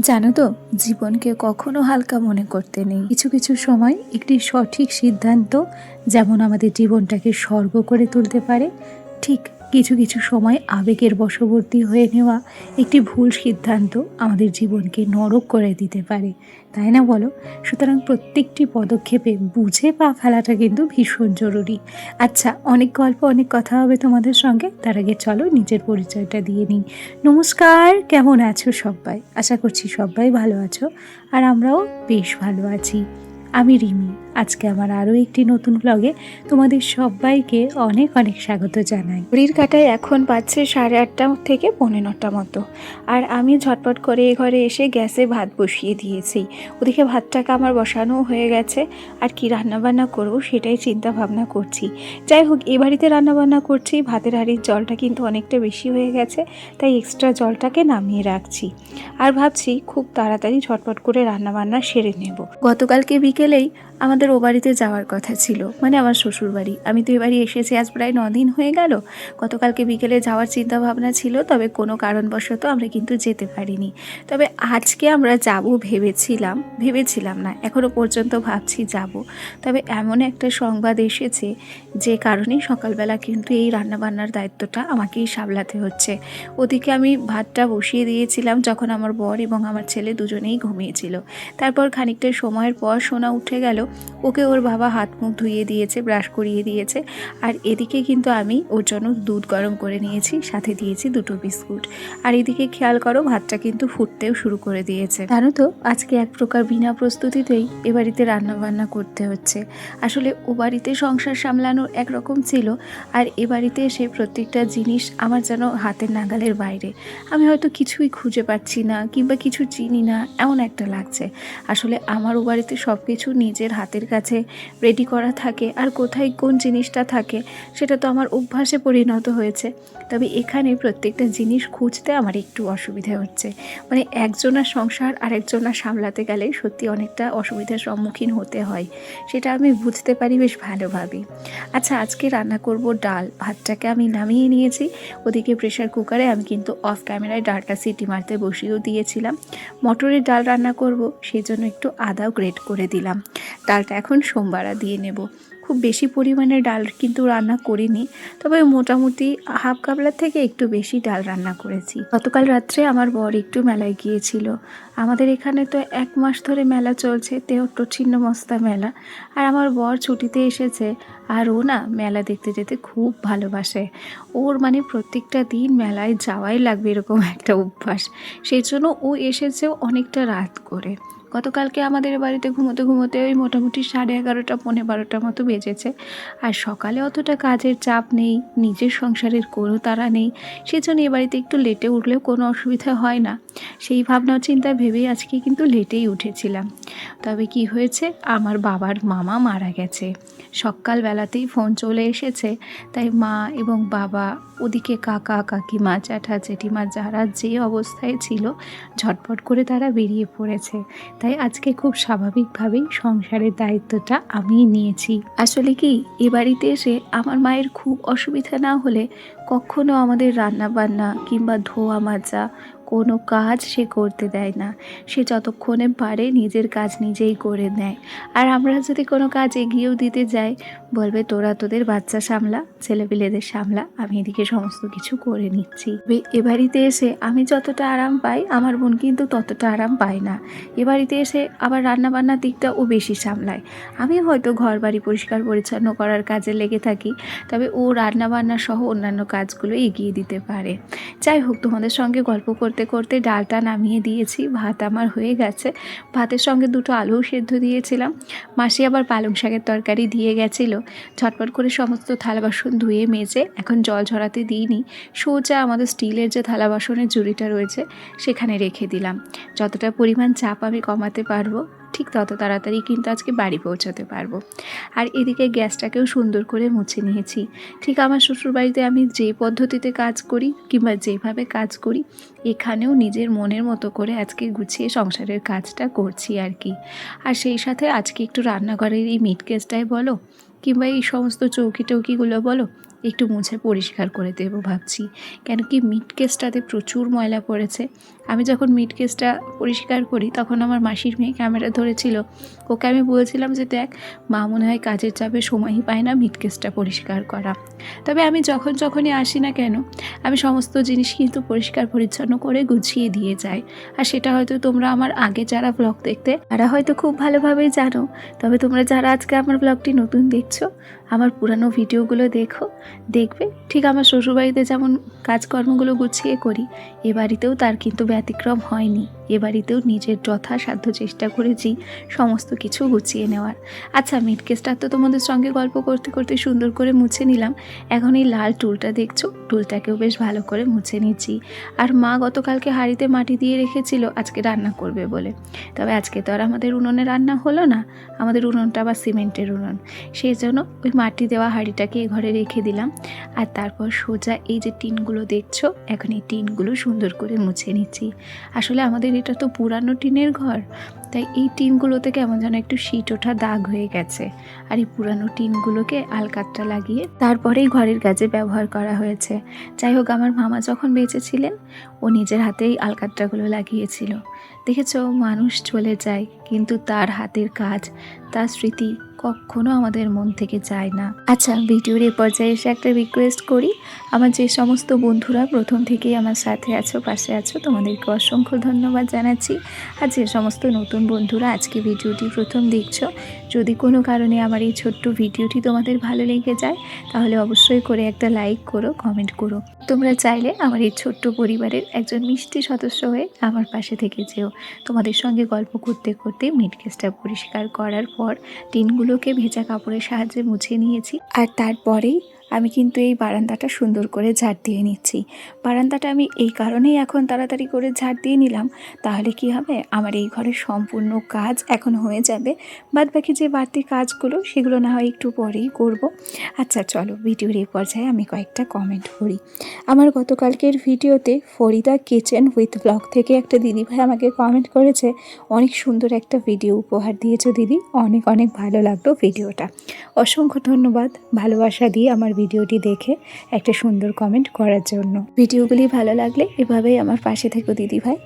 জানো তো, জীবনকে কখনো হালকা মনে করতে নেই। কিছু কিছু সময় একটি সঠিক সিদ্ধান্ত, যেমন আমাদের জীবনটাকে স্বর্গ করে তুলতে পারে, ঠিক কিছু কিছু সময় আবেগের বশবর্তী হয়ে নেওয়া একটি ভুল সিদ্ধান্ত আমাদের জীবনকে নরক করে দিতে পারে, তাই না বলো? সুতরাং প্রত্যেকটি পদক্ষেপে বুঝে পা ফেলাটা কিন্তু ভীষণ জরুরি। আচ্ছা অনেক গল্প, অনেক কথা হবে তোমাদের সঙ্গে, তার আগে চলো নিজের পরিচয়টা দিয়ে নিই। নমস্কার, কেমন আছো সবাই? আশা করছি সবাই ভালো আছো, আর আমরাও বেশ ভালো আছি। আমি রিমি। আজকে আমার আরও একটি নতুন ব্লগে তোমাদের সবাইকে অনেক অনেক স্বাগত জানাই। ঘড়ির কাটায় এখন পাচ্ছে সাড়ে আটটা থেকে পৌনে নটা মতো। আর আমি ঝটপট করে এ ঘরে এসে গ্যাসে ভাত বসিয়ে দিয়েছি। ওদিকে ভাতটাকে আমার বসানো হয়ে গেছে। আর কি রান্নাবান্না করব সেটাই চিন্তা ভাবনা করছি। যাই হোক, এ বাড়িতে রান্নাবান্না করছি। ভাতের হাঁড়ির জলটা কিন্তু অনেকটা বেশি হয়ে গেছে, তাই এক্সট্রা জলটাকে নামিয়ে রাখছি। আর ভাবছি খুব তাড়াতাড়ি ঝটপট করে রান্নাবান্না সেরে নেব। গতকালকে বিকেলেই আমাদের ও বাড়িতে যাওয়ার কথা ছিল মানে আমার শ্বশুর বাড়ি। আমি তো এ বাড়ি এসেছি, আজ প্রায় দিন হয়ে গেল। গতকালকে বিকেলে যাওয়ার চিন্তা ভাবনা ছিল, তবে কোনো কারণবশত আমরা কিন্তু যেতে পারিনি। তবে আজকে আমরা যাব ভেবেছিলাম ভেবেছিলাম না এখনও পর্যন্ত ভাবছি যাব। তবে এমন একটা সংবাদ এসেছে, যে কারণে সকালবেলা কিন্তু এই রান্নাবান্নার দায়িত্বটা আমাকেই সামলাতে হচ্ছে। ওদিকে আমি ভাতটা বসিয়ে দিয়েছিলাম যখন আমার বর এবং আমার ছেলে দুজনেই ঘুমিয়েছিল। তারপর খানিকটা সময়ের পর সোনা উঠে গেল ওকে ওর বাবা হাত মুখ ধুইয়ে দিয়েছে, ব্রাশ করিয়ে দিয়েছে। আর এদিকে কিন্তু আমি ওর জন্য দুধ গরম করে নিয়েছি, সাথে দিয়েছি দুটো বিস্কুট। আর এদিকে খেয়াল করো, ভাতটা কিন্তু ফুটতেও শুরু করে দিয়েছে। জানো তো, আজকে এক প্রকার বিনা প্রস্তুতিতেই এ বাড়িতে রান্না বান্না করতে হচ্ছে। আসলে ও বাড়িতে সংসার সামলানো একরকম ছিল, আর এ বাড়িতে এসে প্রত্যেকটা জিনিস আমার যেন হাতের নাগালের বাইরে। আমি হয়তো কিছুই খুঁজে পাচ্ছি না, কিংবা কিছু চিনি না, এমন একটা লাগছে। আসলে আমার ও বাড়িতে সব কিছু নিজের হাতের কাছে রেডি করা থাকে আর কোথায় কোন জিনিসটা থাকে, সেটা তো আমার অভ্যাসে পরিণত হয়েছে। তবে এখানে প্রত্যেকটা জিনিস খুঁজতে আমার একটু অসুবিধা হচ্ছে। মানে একজনের সংসার আরেকজনের সামলাতে গেলে সত্যি অনেকটা অসুবিধার সম্মুখীন হতে হয়, সেটা আমি বুঝতে পারি বেশ ভালোভাবে। আচ্ছা আজকে রান্না করব ডাল। ভাতটাকে আমি নামিয়ে নিয়েছি। ওদিকে প্রেশার কুকারে আমি কিন্তু অফ ক্যামেরায় ডালটা সিটি মারতে বসিয়েও দিয়েছিলাম। মটরের ডাল রান্না করব সেই জন্য একটু আদাও গ্রেট করে দিলাম। ডালটা এখন সোমবারা দিয়ে নেব। খুব বেশি পরিমাণে ডাল কিন্তু রান্না করিনি, তবে মোটামুটি হাফ গাবলার থেকে একটু বেশি ডাল রান্না করেছি। গতকাল রাত্রে আমার বর একটু মেলায় গিয়েছিল। আমাদের এখানে তো এক মাস ধরে মেলা চলছে তেহট্ট ছিন্ন মস্তা মেলা। আর আমার বর ছুটিতে এসেছে, আর ও না মেলা দেখতে যেতে খুব ভালোবাসে। ওর মানে প্রত্যেকটা দিন মেলায় যাওয়াই লাগবে এরকম একটা অভ্যাস। সেই জন্য ও এসেছেও অনেকটা রাত করে। গতকালকে আমাদের বাড়িতে ঘুমোতে ঘুমোতে ওই মোটামুটি সাড়ে এগারোটা, পৌনে বারোটার মতো বেজেছে। আর সকালে অতটা কাজের চাপ নেই, নিজের সংসারের কোনো তারা নেই, সেজন্য এ বাড়িতে একটু লেটে উঠলেও কোনো অসুবিধা হয় না। সেই ভাবনা চিন্তা ভেবেই আজকে কিন্তু লেটেই উঠেছিলাম। তবে কি হয়েছে? আমার বাবার মামা মারা গেছে। সকালবেলাতেই ফোন চলে এসেছে। তাই মা এবং বাবা, ওদিকে কাকা, কাকিমা, জ্যাঠা, জেঠিমা যারা যে অবস্থায় ছিল, ঝটপট করে তারা বেরিয়ে পড়েছে। তাই আজকে খুব স্বাভাবিকভাবেই সংসারের দায়িত্বটা আমি নিয়েছি। আসলে কি, এ বাড়িতে এসে আমার মায়ের খুব অসুবিধা না হলে কখনো আমাদের রান্না বান্না কিংবা ধোয়া মাজা কোনো কাজ সে করতে দেয় না। সে যতক্ষণে পারে নিজের কাজ নিজেই করে নেয়। আর আমরা যদি কোনো কাজ এগিয়েও দিতে যাই, বলবে, তোরা তোদের বাচ্চা সামলা, ছেলেপিলেদের সামলা, আমি এদিকে সমস্ত কিছু করে নিচ্ছি। এ- বাড়িতে এসে আমি যতটা আরাম পাই, আমার বোন কিন্তু ততটা আরাম পায় না। এ বাড়িতে এসে আবার রান্নাবান্নার দিকটা ও বেশি সামলায়। আমি হয়তো ঘর বাড়ি পরিষ্কার পরিচ্ছন্ন করার কাজে লেগে থাকি, তবে ও রান্নাবান্না সহ অন্যান্য কাজগুলো এগিয়ে দিতে পারে। যাই হোক, তোমাদের সঙ্গে গল্প করতে করতে করতে ডালটা নামিয়ে দিয়েছি। ভাত আমার হয়ে গেছে। ভাতের সঙ্গে দুটো আলুও সেদ্ধ দিয়েছিলাম। মাসি আবার পালং শাকের তরকারি দিয়ে গেছিল। ঝটপট করে সমস্ত থালা বাসন ধুয়ে মেজে এখন জল ঝরাতে দিইনি। সোজা আমাদের স্টিলের যে থালা বাসনের জুড়িটা রয়েছে, সেখানে রেখে দিলাম। যতটা পরিমাণ চাপ আমি কমাতে পারব ঠিক তত তাড়াতাড়ি কিন্তু আজকে বাড়ি পৌঁছাতে পারব। আর এদিকে গ্যাসটাকেও সুন্দর করে মুছে নিয়েছি। ঠিক আমার শ্বশুরবাড়িতে আমি যে পদ্ধতিতে কাজ করি কিংবা যেভাবে কাজ করি, এখানেও নিজের মনের মতো করে আজকে গুছিয়ে সংসারের কাজটা করছি আর কি। আর সেই সাথে আজকে একটু রান্নাঘরের এই মিট কেসটাই বলো কিংবা এই সমস্ত চৌকি টৌকিগুলো বলো একটু মুছে পরিষ্কার করে দেবো ভাবছি। কেন কি মিট কেসটাতে প্রচুর ময়লা পড়েছে। আমি যখন মিট কেসটা পরিষ্কার করি, তখন আমার মাসির মেয়ে ক্যামেরা ধরেছিল। ওকে আমি বলেছিলাম যে, দেখ, মা মনে হয় কাজের চাপে সময়ই পায় না মিট কেসটা পরিষ্কার করা। তবে আমি যখন যখনই আসি না কেন, আমি সমস্ত জিনিস কিন্তু পরিষ্কার পরিচ্ছন্ন করে গুছিয়ে দিয়ে যাই। আর সেটা হয়তো তোমরা আমার আগে যারা ব্লগ দেখতে, তারা হয়তো খুব ভালোভাবেই জানো। তবে তোমরা যারা আজকে আমার ব্লগটি নতুন দেখছ, আমার পুরানো ভিডিওগুলো দেখো। দেখবে। ঠিক আমার শ্বশুরবাড়িতে যেমন কাজকর্মগুলো গুছিয়ে করি এ বাড়িতেও তার কিন্তু ব্যতিক্রম হয়নি। এ বাড়িতেও নিজের যথাসাধ্য চেষ্টা করেছি সমস্ত কিছু গুছিয়ে নেওয়ার। আচ্ছা মিট কেসটা তো তোমাদের সঙ্গে গল্প করতে করতে সুন্দর করে মুছে নিলাম। এখন এই লাল টুলটা দেখছ? টুলটাকেও বেশ ভালো করে মুছে নিচ্ছি। আর মা গতকালকে হাঁড়িতে মাটি দিয়ে রেখেছিল, আজকে রান্না করবে বলে। তবে আজকে তো আর আমাদের উনুনে রান্না হলো না। আমাদের উনুনটা আবার সিমেন্টের উনুন। সেই জন্য ওই মাটি দেওয়া হাঁড়িটাকে এ ঘরে রেখে দিলাম। আর তারপর সোজা এই যে টিনগুলো দেখছ, এখন এই টিনগুলো সুন্দর করে মুছে নিচ্ছি। আসলে আমাদের এটা তো পুরানো টিনের ঘর। তাই এই টিনগুলোতে কেমন যেন একটু শীত ওঠা দাগ হয়ে গেছে। আর এই পুরানো টিনগুলোকে আলকাতটা লাগিয়ে তারপরেই ঘরের কাজে ব্যবহার করা হয়েছে। যাই হোক, আমার মামা যখন বেঁচে ছিলেন, ও নিজের হাতেই আলকাতটাগুলো লাগিয়েছিল। দেখেছ, মানুষ চলে যায়, কিন্তু তার হাতের কাজ, তার স্মৃতি কখনো আমাদের মন থেকে যায় না। আচ্ছা ভিডিওর এ পর্যায়ে এসে একটা রিকোয়েস্ট করি। আমার যে সমস্ত বন্ধুরা প্রথম থেকেই আমার সাথে আছো, পাশে আছো, তোমাদেরকে অসংখ্য ধন্যবাদ জানাচ্ছি। আর যে সমস্ত নতুন বন্ধুরা, আজকে ভিডিওটি প্রথম দেখছ। যদি কোনো কারণে আমার এই ছোট্ট ভিডিওটি তোমাদের ভালো লেগে যায়, তাহলে অবশ্যই করে একটা লাইক করো, কমেন্ট করো। তোমরা চাইলে আমার এই ছোট্ট পরিবারের একজন মিষ্টি সদস্য হয়ে আমার পাশে থেকে যেও। তোমাদের সঙ্গে গল্প করতে করতে মিট কেসটা পরিষ্কার করার পর টিনগুলোকে ভেজা কাপড়ের সাহায্যে মুছে নিয়েছি। আর তারপরেই আমি কিন্তু এই বারান্দাটা সুন্দর করে ঝাড় দিয়ে নিচ্ছি। বারান্দাটা আমি এই কারণেই এখন তাড়াতাড়ি করে ঝাড় দিয়ে নিলাম। তাহলে কি হবে? আমার এই ঘরের সম্পূর্ণ কাজ এখন হয়ে যাবে। বাদ বাকি যে বাড়তি কাজগুলো, সেগুলো না হয় একটু পরেই করব। আচ্ছা চলো ভিডিওর এই পর্যায়ে আমি কয়েকটা কমেন্ট করি। আমার গতকালকের ভিডিওতে ফরিদা কিচেন উইথ ব্লগ থেকে একটা দিদিভাই আমাকে কমেন্ট করেছে, অনেক সুন্দর একটা ভিডিও উপহার দিয়েছ দিদি। অনেক অনেক ভালো লাগল ভিডিওটা। অসংখ্য ধন্যবাদ ভালোবাসা দিয়ে আমার ভিডিওটি দেখে একটা সুন্দর কমেন্ট করার জন্য। ভিডিওগুলি ভালো লাগলে এভাবেই আমার পাশে থেকো দিদি ভাই।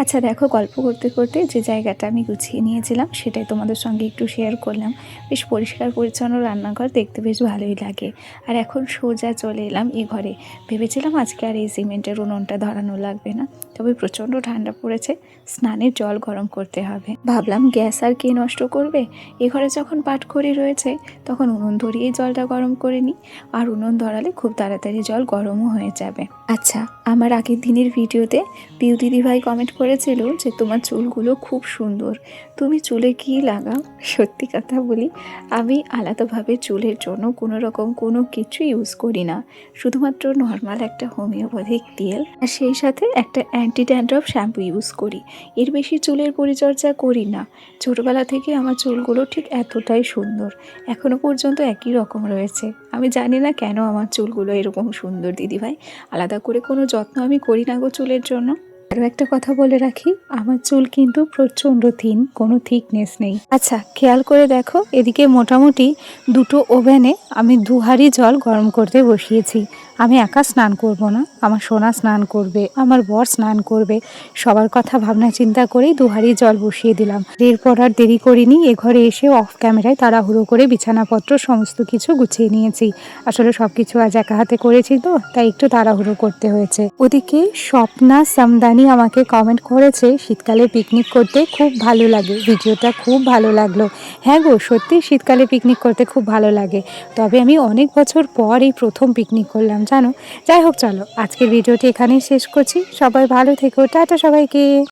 আচ্ছা দেখো, গল্প করতে করতে যে জায়গাটা আমি গুছিয়ে নিয়েছিলাম সেটাই তোমাদের সঙ্গে একটু শেয়ার করলাম। বেশ পরিষ্কার পরিচ্ছন্ন রান্নাঘর দেখতে বেশ ভালোই লাগে। আর এখন সোজা চলে এলাম এ ঘরে। ভেবেছিলাম আজকে আর এই সিমেন্টের উনুনটা ধরানো লাগবে না। তবে প্রচণ্ড ঠান্ডা পড়েছে স্নানের জল গরম করতে হবে। ভাবলাম গ্যাস আর কে নষ্ট করবে? এ ঘরে যখন পাটখড়ি রয়েছে, তখন উনুন ধরিয়েই জলটা গরম করে নিই। আর উনুন ধরালে খুব তাড়াতাড়ি জল গরমও হয়ে যাবে। আচ্ছা আমার আগের দিনের ভিডিওতে পিউ দিদিভাই কমেন্ট করেছিল যে তোমার চুলগুলো খুব সুন্দর। তুমি চুলে কি লাগাও? সত্যি কথা বলি, আমি আলাদাভাবে চুলের জন্য কোনো রকম কোনো কিছু ইউজ করি না। শুধুমাত্র নর্মাল একটা হোমিওপ্যাথিক তেল আর সেই সাথে একটা অ্যান্টি ড্যান্ড্রফ শ্যাম্পু ইউজ করি। এর বেশি চুলের পরিচর্যা করি না। ছোটোবেলা থেকে আমার চুলগুলো ঠিক এতটাই সুন্দর। এখনও পর্যন্ত একই রকম রয়েছে। আমি জানি না কেন আমার চুলগুলো এরকম সুন্দর, দিদিভাই। আলাদা করে কোনো যত্ন আমি করি না গো চুলের জন্য। আরও একটা কথা বলে রাখি, আমার চুল কিন্তু প্রচণ্ড থিন, কোনো থিকনেস নেই। আচ্ছা খেয়াল করে দেখো, এদিকে মোটামুটি দুটো ওভেনে আমি দুহারি জল গরম করতে বসিয়েছি। আমি একা স্নান করব না, আমার সোনা স্নান করবে, আমার বর স্নান করবে। সবার কথা ভাবনা চিন্তা করেই দু হাঁড়ি জল বসিয়ে দিলাম। এরপর আর দেরি করিনি, এ ঘরে এসে অফ ক্যামেরায় তাড়াহুড়ো করে বিছানাপত্র সমস্ত কিছু গুছিয়ে নিয়েছি। আসলে সব কিছু আজ একা হাতে করেছি তো, তাই একটু তাড়াহুড়ো করতে হয়েছে। ওদিকে স্বপ্না সামদানি আমাকে কমেন্ট করেছে, শীতকালে পিকনিক করতে খুব ভালো লাগে। ভিডিওটা খুব ভালো লাগল। হ্যাঁ গো, সত্যি শীতকালে পিকনিক করতে খুব ভালো লাগে। তবে আমি অনেক বছর পর এই প্রথম পিকনিক করলাম জানো? যাই হোক চলো। আজকের ভিডিওটি এখানেই শেষ করছি। সবাই ভালো থেকো। টাটা সবাইকে।